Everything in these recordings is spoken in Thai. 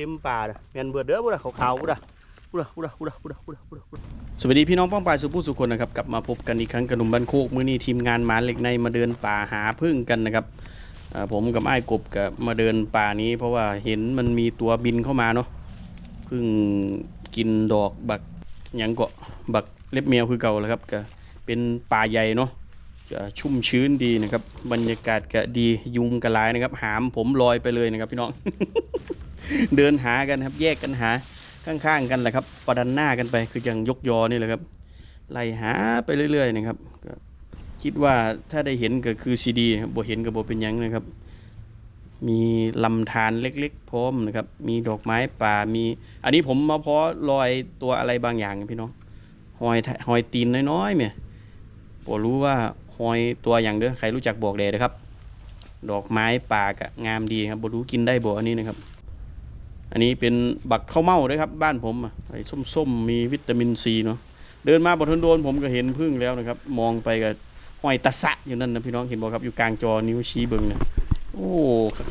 ต็มป่าเมียนเบิอเด้อบุระขาวๆบุระบุระบุระบุระบุระบุระบุระสวัสดีพี่น้องป้องปลายสุภูสุคนนะครับกลับมาพบกันอีกครั้งกับหนุ่มบ้านโคกมื้อนี้ทีมงานหมาเหล็กในมาเดินป่าหาพึ่งกันนะครับผมกับไอ้กบกับมาเดินป่านี้ เพราะว่าเห็นมันมีตัวบินเข้ามาเนาะพึ่งกินดอกบักยังเกาะบักเล็บเมียวคือเก่าแล้วครับก็เป็นป่าใหญ่เนาะชุ่มชื้นดีนะครับ บรรยากาศก็ดียุงกระลายนะครับ หามผมลอยไปเลยนะครับพี่น้อง เดินหากันครับ แยกกันหาข้างๆกันแหละครับประดันหน้ากันไปคือย่างยกยอนี่แหละครับไล่หาไปเรื่อยๆนะครับก็คิดว่าถ้าได้เห็นก็คือซีดีครับบ่เห็นก็บ่เป็นยังนะครับ มีลำธารเล็กๆพร้อมนะครับ มีดอกไม้ป่ามี อันนี้ผมมาเพาะลอยตัวอะไรบางอย่างพี่น้องหอยทหอยตีนน้อยๆเนี่ยบ่รู้ว่าหอยตัวอย่างเด้อใครรู้จักบอกเลยนะครับ ดอกไม้ป่ากะงามดีครับบ่รู้กินได้บ่อันนี้นะครับ อันนี้เป็นบักข้าวเม่าด้วยครับ บ้านผมอะไอ้ส้มๆมีวิตามินซีเนาะเดินมาบนทนโดนผมก็เห็นพึ่งแล้วนะครับ มองไปก็ห้อยตะสะอยู่นั่นนะพี่น้องเห็นบ่ครับอยู่กลางจอนิ้วชี้เบิ่งเนี่ยโอ้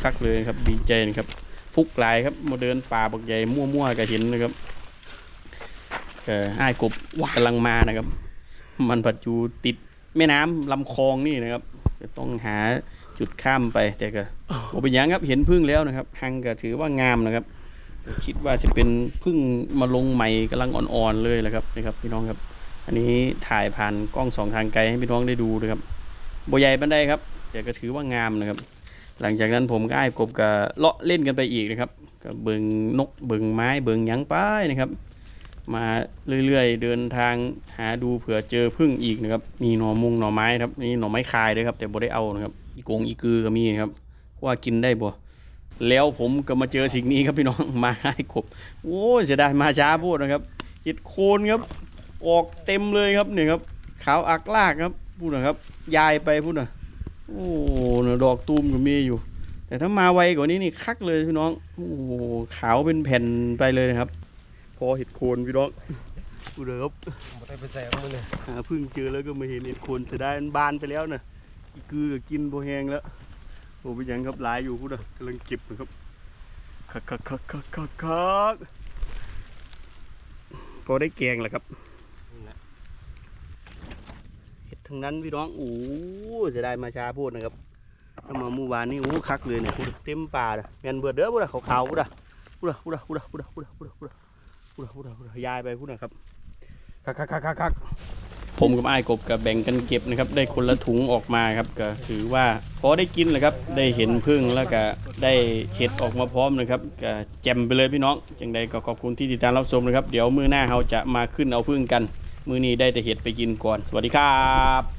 คักๆเลยครับดีใจนะครับ ฟุกหลายครับมาเดินป่าบักใหญ่มั่วๆก็เห็นนะครับก็อ้ายกบกำลังมานะครับ มันปัจจุติดแม่น้ำลำคลองนี่นะครับจะต้องหาจุดข้ามไปแต่ก็บ่เป็นหยังครับเห็นพึ่งแล้วนะครับหังก็ถือว่างามนะครับ คิดว่าจะเป็นพึ่งมาลงใหม่กำลังอ่อนๆเลยแหละครับนะครับพี่น้องครับ อันนี้ถ่ายผ่านกล้องสองทางไกลให้พี่น้องได้ดูนะครับโบใหญ่บันไดครับแต่ก็ถือว่างามนะครับ หลังจากนั้นผมก็ไอ้ายกบกับเลาะเล่นกันไปอีกนะครับก็เบิงนกเบิงไม้เบิงหยังไปนะครับ มาเรื่อยๆ เดินทางหาดูเผื่อเจอพึ่งอีกนะครับมีหน่อมุงหน่อไม้ครับนี่หน่อไม้คายด้วยครับแต่โบได้เอานะครับอีกงอีกือก็มีครับว่ากินได้บ่ แล้วผมก็มาเจอสิ่งนี้ครับพี่น้องมาให้กบโอ้เสียดายมาช้าพูดนะครับเห็ดโคนครับ ออกเต็มเลยครับเนี่ยครับ ขาวอักลากครับพูดนะครับ ยายไปพูดนะโอ้นะดอกตูมก็มีอยู่ แต่ถ้ามาไวกว่านี้นี่คักเลยพี่น้องโอ้ขาวเป็นแผ่นไปเลยนะครับ พอเห็ดโคนพี่น้องพูดเลยครับบ่ได้ไปใส่ของมันเลยเพึ่งเจอแล้วก็มาเห็นเห็ดโคนเสียดายมันบานไปแล้วนะอีกือกินโบแหงแล้ว โอ้เป็นหยังครับหลายอยู่พูดอะกำลังเก็บนะครับคักคักคักคักคักคักพอได้แกงแหละครับนี่แหละเห็ดทั้งนั้นพี่น้องโอ้จะได้มาช้าพูดนะครับถ้ามาเมื่อวานนี่โอ้คักเลยเนี่ยพูดเต็มป่าเลยแมนเบิดเด้อพูดอะขาวๆพูดอะพูดอะพูดอะพูดอะพูดอะพูดอะพูดอะพูดอะพูดอะพูดอะพูดอะยายไปพูดนะครับคักคักคักคักคัก ผมกับไอ้กบกับแบ่งกันเก็บนะครับ ได้คนละถุงออกมาครับก็ถือว่าพอได้กินแหละครับ ได้เห็นพึ่งแล้วก็ได้เห็ดออกมาพร้อมนะครับก็แจ่มไปเลยพี่น้องจังใดก็ขอบคุณที่ติดตามรับชมนะครับ เดี๋ยวมือหน้าเราจะมาขึ้นเอาพึ่งกัน มือนี้ได้แต่เห็ดไปกินก่อน สวัสดีครับ